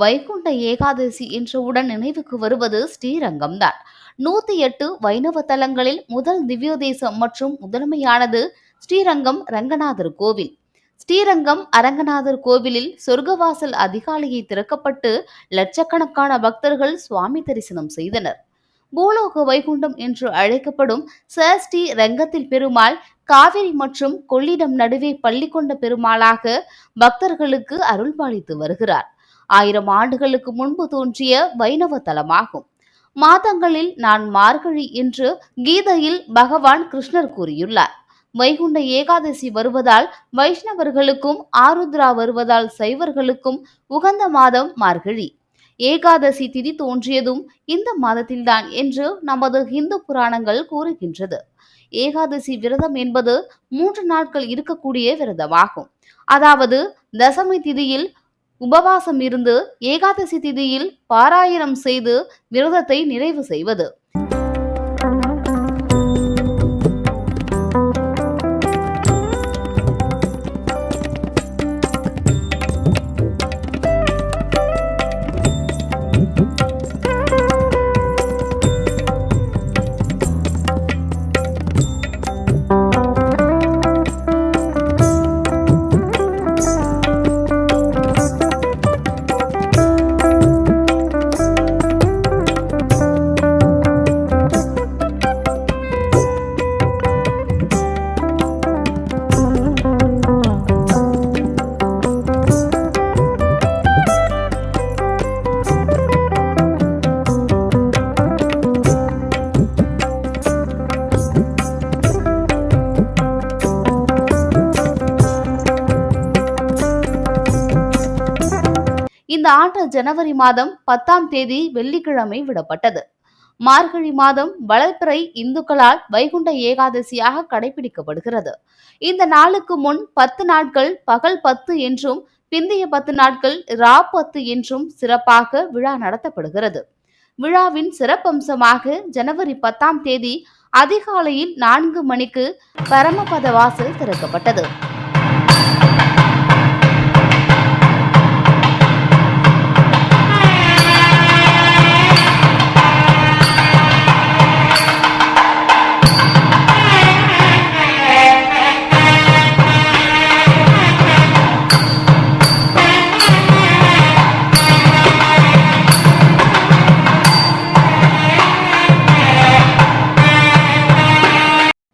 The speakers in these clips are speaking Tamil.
வைகுண்ட ஏகாதசி என்றவுடன் நினைவுக்கு வருவது ஸ்ரீரங்கம்தான். நூத்தி எட்டு வைணவ தலங்களில் முதல் திவ்யோதேசம் மற்றும் முதன்மையானது ஸ்ரீரங்கம் ரங்கநாதர் கோவில். ஸ்ரீரங்கம் அரங்கநாதர் கோவிலில் சொர்க்கவாசல் அதிகாலையை திறக்கப்பட்டு லட்சக்கணக்கான பக்தர்கள் சுவாமி தரிசனம் செய்தனர். பூலோக வைகுண்டம் என்று அழைக்கப்படும் சஷ்டி ரங்கத்தில் பெருமாள் காவிரி மற்றும் கொள்ளிடம் நடுவே பள்ளி கொண்ட பெருமாளாக பக்தர்களுக்கு அருள்பாலித்து வருகிறார். ஆயிரம் ஆண்டுகளுக்கு முன்பு தோன்றிய வைணவ தலமாகும். மாதங்களில் நான் மார்கழி என்று கீதையில் பகவான் கிருஷ்ணர் கூறியுள்ளார். வைகுண்ட ஏகாதசி வருவதால் வைஷ்ணவர்களுக்கும் ஆருத்ரா வருவதால் சைவர்களுக்கும் உகந்த மாதம் மார்கழி. ஏகாதசி திதி தோன்றியதும் இந்த மாதத்தில்தான் என்று நமது இந்து புராணங்கள் கூறுகின்றது. ஏகாதசி விரதம் என்பது மூன்று நாட்கள் இருக்கக்கூடிய விரதமாகும். அதாவது தசமி திதியில் உபவாசம் இருந்து ஏகாதசி திதியில் பாராயணம் செய்து விரதத்தை நிறைவு செய்வது. இந்த ஆண்டு ஜனவரி மாதம் பத்தாம் தேதி வெள்ளிக்கிழமை விடப்பட்டது. மார்கழி மாதம் வளர்பிறை இந்துக்களால் வைகுண்ட ஏகாதசியாக கடைபிடிக்கப்படுகிறது. இந்த நாளுக்கு முன் பத்து நாட்கள் பகல் பத்து என்றும் பிந்தைய பத்து நாட்கள் ரா பத்து என்றும் சிறப்பாக விழா நடத்தப்படுகிறது. விழாவின் சிறப்பம்சமாக ஜனவரி பத்தாம் தேதி அதிகாலையில் நான்கு மணிக்கு பரமபத வாசல் திறக்கப்பட்டது.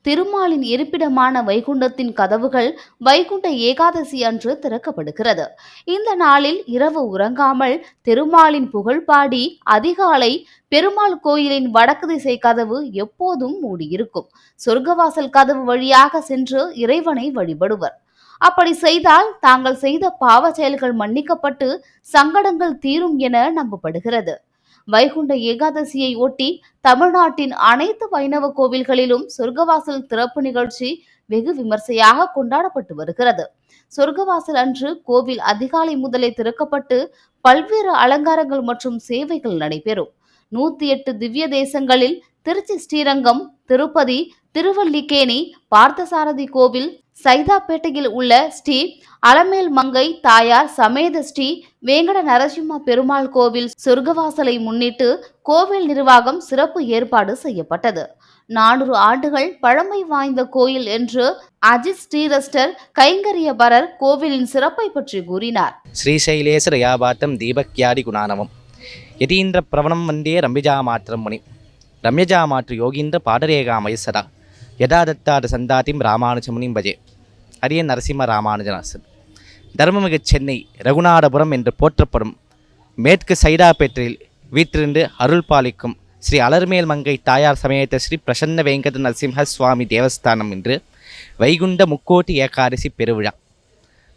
திருமாலின் இருப்பிடமான வைகுண்டத்தின் கதவுகள் வைகுண்ட ஏகாதசி அன்று திறக்கப்படுகிறது. இந்த நாளில் இரவு உறங்காமல் திருமாலின் புகழ் பாடி அதிகாலை பெருமாள் கோயிலின் வடக்கு திசை கதவு எப்போதும் மூடியிருக்கும். சொர்க்கவாசல் கதவு வழியாக சென்று இறைவனை வழிபடுவர். அப்படி செய்தால் தாங்கள் செய்த பாவ செயல்கள் மன்னிக்கப்பட்டு சங்கடங்கள் தீரும் என நம்பப்படுகிறது. வைகுண்ட ஏகாதசியை ஒட்டி தமிழ்நாட்டின் அனைத்து வைணவ கோவில்களிலும் சொர்க்கவாசல் திறப்பு நிகழ்ச்சி வெகு விமர்சையாக கொண்டாடப்பட்டு வருகிறது. சொர்க்கவாசல் அன்று கோவில் அதிகாலை முதலே திறக்கப்பட்டு பல்வேறு அலங்காரங்கள் மற்றும் சேவைகள் நடைபெறும். நூத்தி எட்டு திவ்ய தேசங்களில் திருச்சி ஸ்ரீரங்கம் திருப்பதி திருவல்லிக்கேணி பார்த்தசாரதி கோவில் சைதாப்பேட்டையில் உள்ள ஸ்ரீ அலமேல் மங்கை தாயார் சமேத ஸ்ரீ வேங்கட நரசிம்ம பெருமாள் கோவில் சொர்க்கவாசலை முன்னிட்டு கோவில் நிர்வாகம் சிறப்பு ஏற்பாடு செய்யப்பட்டது. நானூறு ஆண்டுகள் பழமை வாய்ந்த கோயில் என்று அஜித் ஸ்ரீரஸ்டர் கைங்கரியபரர் கோவிலின் சிறப்பை பற்றி கூறினார். ஸ்ரீசைலேசர் யாபாத்தம் தீபக்யாதி குணானவம் யதீந்திர பிரவணம் வந்தே ரம்பிஜா மாத்திரம் முனி. ரம்யஜா மாற்று யோகிந்த பாடரேகா மயசரா யதா தத்தாத சந்தாதிம் ராமானுஜமுனிம் பஜே. அரியன் நரசிம்ம ராமானுஜநாசன் தர்மமிகு சென்னை ரகுநாதபுரம் என்று போற்றப்படும் மேற்கு சைடாப்பேற்றில் வீற்றிருந்து அருள் பாலிக்கும் ஸ்ரீ அலர்மேல் மங்கை தாயார் சமயத்த ஸ்ரீ பிரசன்ன வெங்கட நரசிம்ஹ சுவாமி தேவஸ்தானம் என்று வைகுண்ட முக்கோட்டி ஏகாதசி பெருவிழா.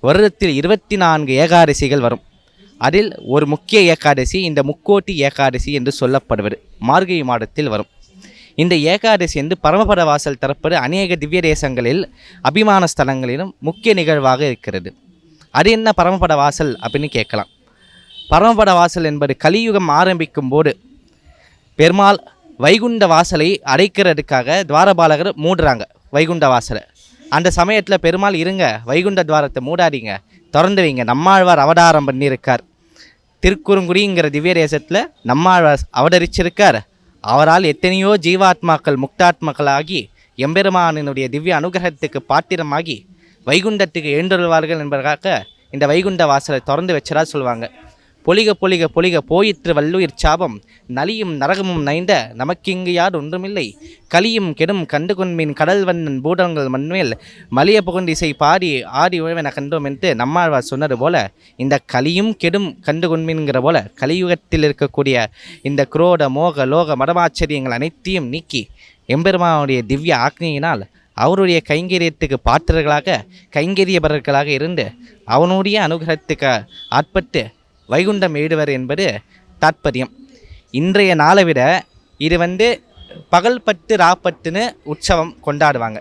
வருடத்தில் இருபத்தி நான்கு ஏகாதசிகள் வரும். அதில் ஒரு முக்கிய ஏகாதசி இந்த முக்கோட்டி ஏகாதசி என்று சொல்லப்படுவது. மார்கழி மாதத்தில் வரும். இந்த ஏகாதசி என்று பரமபத வாசல் திறப்பது அநேக திவ்ய தேசங்களில் அபிமான ஸ்தலங்களிலும் முக்கிய நிகழ்வாக இருக்கிறது. அது என்ன பரமபட வாசல் அப்படின்னு கேட்கலாம். பரமபட வாசல் என்பது கலியுகம் ஆரம்பிக்கும் போது பெருமாள் வைகுண்ட வாசலை அடைக்கிறதுக்காக துவாரபாலகர் மூடுறாங்க வைகுண்ட வாசலை. அந்த சமயத்தில் பெருமாள் இருங்க வைகுண்ட துவாரத்தை மூடாதீங்க. திறந்து வைங்க நம்மாழ்வார் அவதாரம் பண்ணியிருக்கார். திருக்குறுங்குடிங்கிற திவ்ய தேசத்தில் நம்மாழ்வார் அவதரிச்சிருக்கார். அவரால் எத்தனையோ ஜீவாத்மாக்கள் முக்தாத்மாக்களாகி எம்பெருமானினுடைய திவ்ய அனுகிரகத்துக்கு பாத்திரமாகி வைகுண்டத்துக்கு எழுந்தருள்வார்கள் என்பதற்காக இந்த வைகுண்ட வாசலை திறந்து வச்சதா சொல்லுவாங்க. பொலிக பொலிக பொலிக போயிற்று வல்லுயிர் சாபம். நலியும் நரகமும் நைந்த நமக்கிங்கு யார் ஒன்றுமில்லை. கலியும் கெடும் கண்டுகொன்மின் கடல் வண்ணன் பூடங்கள் மண்மேல் மலிய புகுண்டிசை பாடி ஆடி உழவென கண்டோம் என்று நம்மாழ்வார் சொன்னது போல இந்த கலியும் கெடும் கண்டுகொன்மின்கிற போல கலியுகத்தில் இருக்கக்கூடிய இந்த குரோட மோக லோக மடமாச்சரியங்கள் அனைத்தையும் நீக்கி எம்பெருமானுடைய திவ்ய ஆக்னியினால் அவருடைய கைங்கரியத்துக்கு பாத்திரர்களாக கைங்கரியபரர்களாக இருந்து அவனுடைய அனுகிரகத்துக்கு ஆட்பட்டு வைகுண்டம் ஏடுவர் என்பது தாற்பயம். இன்றைய நாளை விட இது வந்து பகல்பட்டு ராப்பட்டுன்னு உற்சவம் கொண்டாடுவாங்க.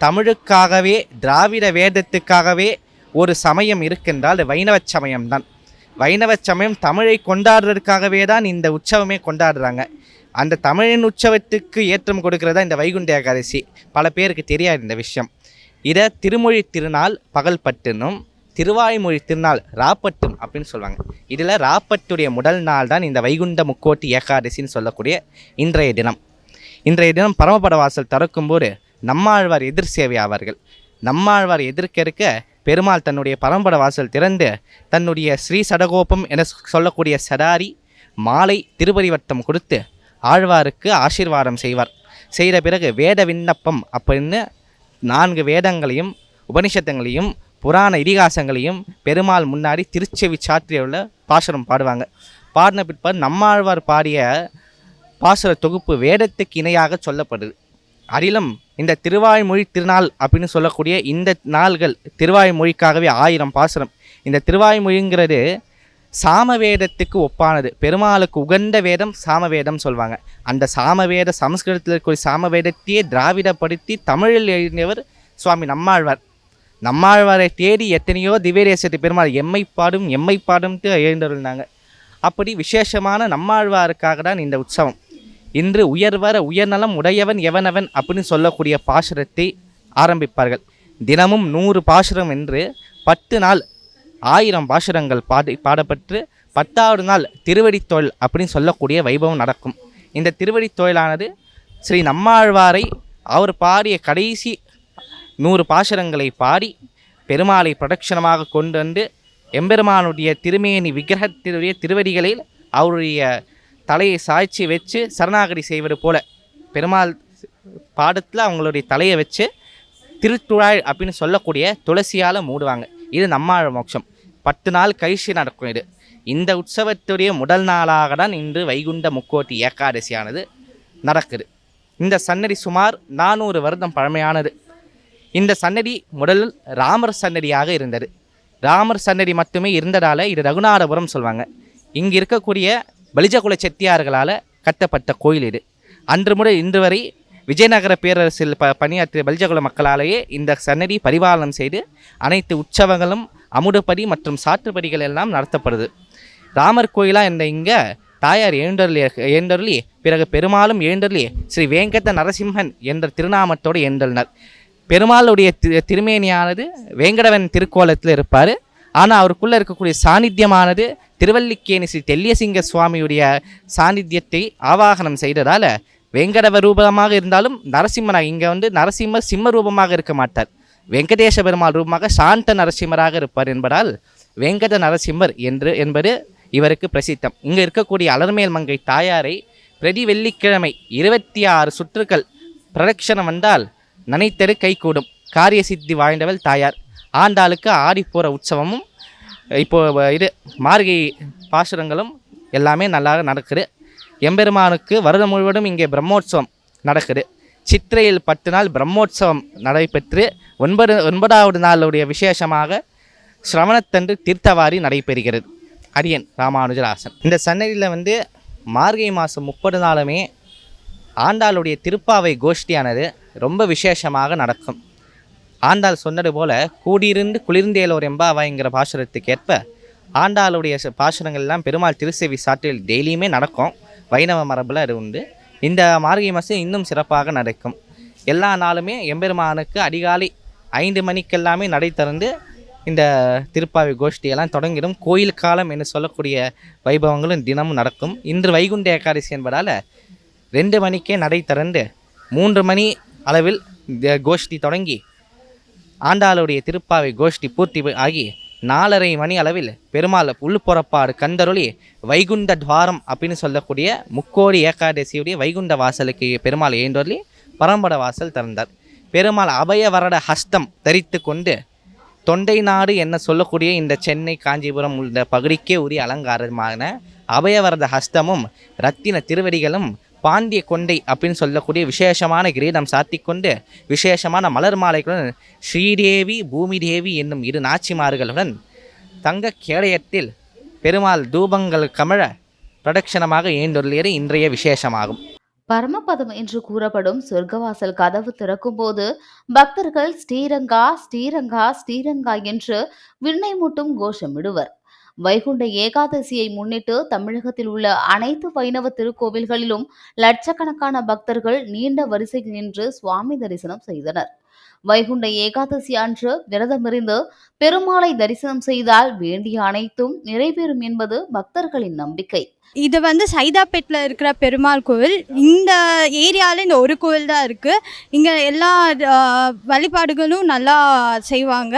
தமிழுக்காகவே திராவிட வேதத்துக்காகவே ஒரு சமயம் இருக்கின்றால் அது வைணவ சமயம்தான். வைணவ சமயம் தமிழை கொண்டாடுறதுக்காகவே தான் இந்த உற்சவமே கொண்டாடுறாங்க. அந்த தமிழின் உற்சவத்துக்கு ஏற்றம் கொடுக்கிறதா இந்த வைகுண்ட ஏகாதசி. பல பேருக்கு தெரியாது இந்த விஷயம். இதை திருமொழி திருநாள் பகல்பட்டுன்னும் திருவாய்மொழி திருநாள் ராப்பட்டும் அப்படின்னு சொல்லுவாங்க. இதில் ராப்பட்டுடைய முதல் நாள் தான் இந்த வைகுண்ட முக்கோட்டி ஏகாதசின்னு சொல்லக்கூடிய இன்றைய தினம். இன்றைய தினம் பரமபட வாசல் திறக்கும்போது நம்மாழ்வார் எதிர் சேவை ஆவார்கள். நம்மாழ்வார் எதிர்க்க இருக்க பெருமாள் தன்னுடைய பரம்பட வாசல் திறந்து தன்னுடைய ஸ்ரீ சடகோபம் என சொல்லக்கூடிய சடாரி மாலை திருப்பரிவட்டம் கொடுத்து ஆழ்வாருக்கு ஆசீர்வாதம் செய்வார். செய்த பிறகு வேத விண்ணப்பம் அப்படின்னு நான்கு வேதங்களையும் உபனிஷத்தங்களையும் புராண இதிகாசங்களையும் பெருமாள் முன்னாடி திருச்செவி சாத்திரியுள்ள பாசுரம் பாடுவாங்க. பாடின பிற்பாடு நம்மாழ்வார் பாடிய பாசுர தொகுப்பு வேதத்துக்கு இணையாக சொல்லப்படுது. அதிலும் இந்த திருவாய்மொழி திருநாள் அப்படின்னு சொல்லக்கூடிய இந்த நாள்கள் திருவாய்மொழிக்காகவே ஆயிரம் பாசுரம். இந்த திருவாய்மொழிங்கிறது சாமவேதத்துக்கு ஒப்பானது. பெருமாளுக்கு உகந்த வேதம் சாமவேதம் சொல்லுவாங்க அந்த சாமவேத சமஸ்கிருதத்தில் இருக்கக்கூடிய சாமவேதத்தையே திராவிடப்படுத்தி தமிழில் எழுதியவர் சுவாமி நம்மாழ்வார். நம்மாழ்வாரை தேடி எத்தனையோ திவ்யதேசத்து பெருமாள் எம்மை பாடும் எம்மை பாடும்ட்டு எழுந்தருந்தாங்க அப்படி விசேஷமான நம்மாழ்வாருக்காக தான் இந்த உற்சவம். இன்று உயர்வர உயர்நலம் உடையவன் எவனவன் அப்படின்னு சொல்லக்கூடிய பாசுரத்தை ஆரம்பிப்பார்கள். தினமும் நூறு பாசுரம் என்று பத்து நாள் ஆயிரம் பாசுரங்கள் பாடி பாடப்பட்டு பத்தாவது நாள் திருவடி தொழில் அப்படின்னு சொல்லக்கூடிய வைபவம் நடக்கும். இந்த திருவடி தொழிலானது ஸ்ரீ நம்மாழ்வாரை அவர் பாடிய கடைசி நூறு பாசுரங்களை பாடி பெருமாளை பிரதட்சணமாக கொண்டு வந்து எம்பெருமானுடைய திருமேனி விக்கிரகத்தினுடைய திருவடிகளில் அவருடைய தலையை சாய்ச்சி வச்சு சரணாகதி செய்வது போல பெருமாள் பாடத்தில் அவங்களுடைய தலையை வச்சு திருத்துழாய் அப்படின்னு சொல்லக்கூடிய துளசியால் மூடுவாங்க. இது நம்மாழ மோட்சம். பத்து நாள் கழிச்சு நடக்கும் இது. இந்த உற்சவத்துடைய முதல் நாளாக தான் இன்று வைகுண்ட முக்கோட்டி ஏகாதசியானது நடக்குது. இந்த சன்னதி சுமார் நானூறு வருடம் பழமையானது. இந்த சன்னதி முதலில் ராமர் சன்னதியாக இருந்தது. ராமர் சன்னதி மட்டுமே இருந்ததால் இது ரகுநாதபுரம் சொல்லுவாங்க இங்கே இருக்கக்கூடிய பலிஜகுல செட்டியார்களால் கட்டப்பட்ட கோயில் இது. அன்று முதல் இன்று வரை விஜயநகர பேரரசில் ப பணியாற்றிய பலிஜகுல மக்களாலேயே இந்த சன்னதி பரிபாலனம் செய்து அனைத்து உற்சவங்களும் அமுதப்படி மற்றும் சாற்றுப்படிகள் எல்லாம் நடத்தப்படுது. ராமர் கோயிலா என்ற இங்கே தாயார் எழுந்தருளி எழுந்தருளி பிறகு பெருமாளும் எழுந்தருளி ஸ்ரீ வேங்கட நரசிம்மன் என்ற திருநாமத்தோடு எழுந்தருளினார். பெருமாளுடைய திரு திருமேனியானது வேங்கடவன் திருக்கோலத்தில் இருப்பார். ஆனால் அவருக்குள்ளே இருக்கக்கூடிய சாநித்தியமானது திருவல்லிக்கேணி ஸ்ரீ தெல்லியசிங்க சுவாமியுடைய சாநித்தியத்தை ஆவாகனம் செய்ததால் வேங்கடவ ரூபமாக இருந்தாலும் நரசிம்மனாக இங்கே வந்து நரசிம்மர் சிம்ம ரூபமாக இருக்க மாட்டார். வெங்கடேச பெருமாள் ரூபமாக சாந்த நரசிம்மராக இருப்பார் என்பதால் வெங்கட நரசிம்மர் என்று என்பது இவருக்கு பிரசித்தம். இங்கே இருக்கக்கூடிய அலர்மேல் மங்கை தாயாரை பிரதி வெள்ளிக்கிழமை இருபத்தி ஆறு சுற்றுக்கள் பிரதட்சணம் வந்தால் நனைத்தரு கைகூடும். காரிய சித்தி வாழ்ந்தவள் தாயார். ஆண்டாளுக்கு ஆடிப்போகிற உற்சவமும் இப்போது இது மார்கை பாசுரங்களும் எல்லாமே நல்லா நடக்குது. எம்பெருமானுக்கு வருடம் முழுவதும் இங்கே பிரம்மோற்சவம் நடக்குது. சித்திரையில் பத்து நாள் பிரம்மோற்சவம் நடைபெற்று ஒன்பது ஒன்பதாவது நாளுடைய விசேஷமாக சிரவணத்தன்று தீர்த்தவாரி நடைபெறுகிறது. அரியன் ராமானுஜராசன். இந்த சன்னதியில் வந்து மார்கழி மாதம் முப்பது நாளுமே ஆண்டாளுடைய திருப்பாவை கோஷ்டியானது. ரொம்ப விசேஷமாக நடக்கும். ஆண்டாள் சொன்னது போல கூடியிருந்து குளிர்ந்தேலோர் எம்பாவாய்ங்கிற பாசுரத்துக்கேற்ப ஆண்டாளுடைய பாசுரங்கள்லாம் பெருமாள் திருச்செவி சாற்றில் டெய்லியுமே நடக்கும். வைணவ மரபில் அது உண்டு. இந்த மார்கழி மாதம் இன்னும் சிறப்பாக நடக்கும். எல்லா நாளுமே எம்பெருமானுக்கு அதிகாலை ஐந்து மணிக்கெல்லாமே நடை திறந்து இந்த திருப்பாவை கோஷ்டியெல்லாம் தொடங்கிடும். கோயில் காலம் என்று சொல்லக்கூடிய வைபவங்களும் தினமும் நடக்கும். இன்று வைகுண்ட ஏகாதசி என்பதால் ரெண்டு மணிக்கே நடை திறந்து மூன்று மணி அளவில் கோஷ்டி தொடங்கி ஆண்டாளுடைய திருப்பாவை கோஷ்டி பூர்த்தி ஆகி நாலரை மணி அளவில் பெருமாள் உள்ளுப்புறப்பாடு கந்தருளி வைகுண்ட துவாரம் அப்படின்னு சொல்லக்கூடிய முக்கோடி ஏகாதசியுடைய வைகுண்ட வாசலுக்கு பெருமாள் ஏந்தொருளி பரம்பட வாசல் திறந்தார். பெருமாள் அபய வரட ஹஸ்தம் தரித்து கொண்டு தொண்டை நாடு என்ன சொல்லக்கூடிய இந்த சென்னை காஞ்சிபுரம் உள்ள பகுதிக்கே உரிய அலங்காரமான அபயவரத ஹஸ்தமும் ரத்தின திருவடிகளும் பாண்டிய கொண்டை அப்படின்னு சொல்லக்கூடிய விசேஷமான கிரீடம் சாத்திக்கொண்டு விசேஷமான மலர் மாலைகளுடன் ஸ்ரீதேவி பூமிதேவி என்னும் இரு நாச்சிமார்களுடன் தங்க கேடயத்தில் பெருமாள் தூபங்கள் கமழ பிரதட்சணமாக ஏண்டொருளியது இன்றைய விசேஷமாகும். பரமபதம் என்று கூறப்படும் சொர்க்கவாசல் கதவு திறக்கும்போது பக்தர்கள் ஸ்ரீரங்கா ஸ்ரீரங்கா ஸ்ரீரங்கா என்று விண்ணை மூட்டும் கோஷமிடுவர். வைகுண்ட ஏகாதசியை முன்னிட்டு தமிழகத்தில் உள்ள அனைத்து வைணவ திருக்கோவில்களிலும் லட்சக்கணக்கான பக்தர்கள் நீண்ட வரிசையில் நின்று சுவாமி தரிசனம் செய்தனர். வைகுண்ட ஏகாதசி அன்று விரதமிருந்து பெருமாளை தரிசனம் செய்தால் வேண்டிய அனைத்தும் நிறைவேறும் என்பது பக்தர்களின் நம்பிக்கை. இது வந்து சைதாப்பேட்டில் இருக்கிற பெருமாள் கோவில். இந்த ஏரியாவில் இந்த ஒரு கோவில் தான் இருக்குது இங்கே எல்லா வழிபாடுகளும் நல்லா செய்வாங்க.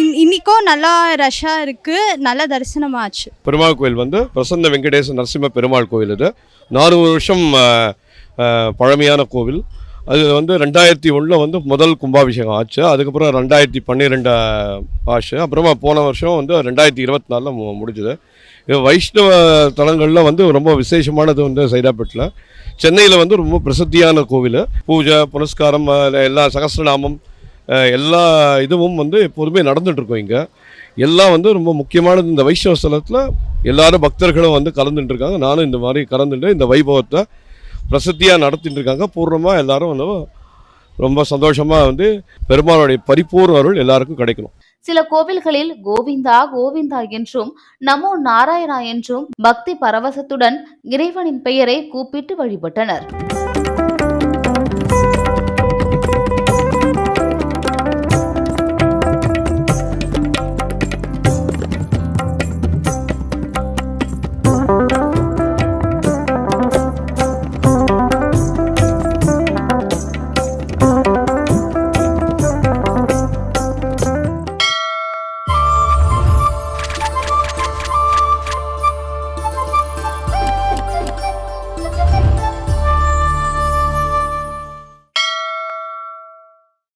இன் இன்னிக்கும் நல்லா ரஷ்ஷாக இருக்குது நல்ல தரிசனமாச்சு. பெருமாள் கோயில் வந்து பிரசன்ன வெங்கடேச நரசிம்ம பெருமாள் கோயில் இது. நானூறு வருஷம் பழமையான கோவில். அது வந்து ரெண்டாயிரத்தி ஒன்றில் வந்து முதல் கும்பாபிஷேகம் ஆச்சு. அதுக்கப்புறம் ரெண்டாயிரத்தி பன்னிரெண்டு ஆச்சு. அப்புறமா போன வருஷம் வந்து ரெண்டாயிரத்தி இருபத்தி நாலில் மு முடிஞ்சுது. இது வைஷ்ணவ தலங்களில் வந்து ரொம்ப விசேஷமானது வந்து சைதாப்பேட்டில் சென்னையில் வந்து ரொம்ப பிரசித்தியான கோவில். பூஜை புனஸ்காரம் எல்லா சகஸ்ரநாமம் எல்லா இதுவும் வந்து எப்போதுமே நடந்துகிட்ருக்கோம் இங்கே. எல்லாம் வந்து ரொம்ப முக்கியமானது இந்த வைஷ்ணவ ஸ்தலத்தில் எல்லாரும் பக்தர்களும் வந்து கலந்துட்டுருக்காங்க. நானும் இந்த மாதிரி கலந்துட்டு இந்த வைபவத்தை பிரசித்தியாக நடத்திட்டு இருக்காங்க பூர்ணமாக எல்லாரும் வந்து ரொம்ப சந்தோஷமாக வந்து பெருமாளுடைய பரிபூர்ண அருள் எல்லாருக்கும் கிடைக்கணும். சில கோவில்களில் கோவிந்தா கோவிந்தா என்றும் நமோ நாராயணா என்றும் பக்தி பரவசத்துடன் இறைவனின் பெயரை கூப்பிட்டு வழிபட்டனர்.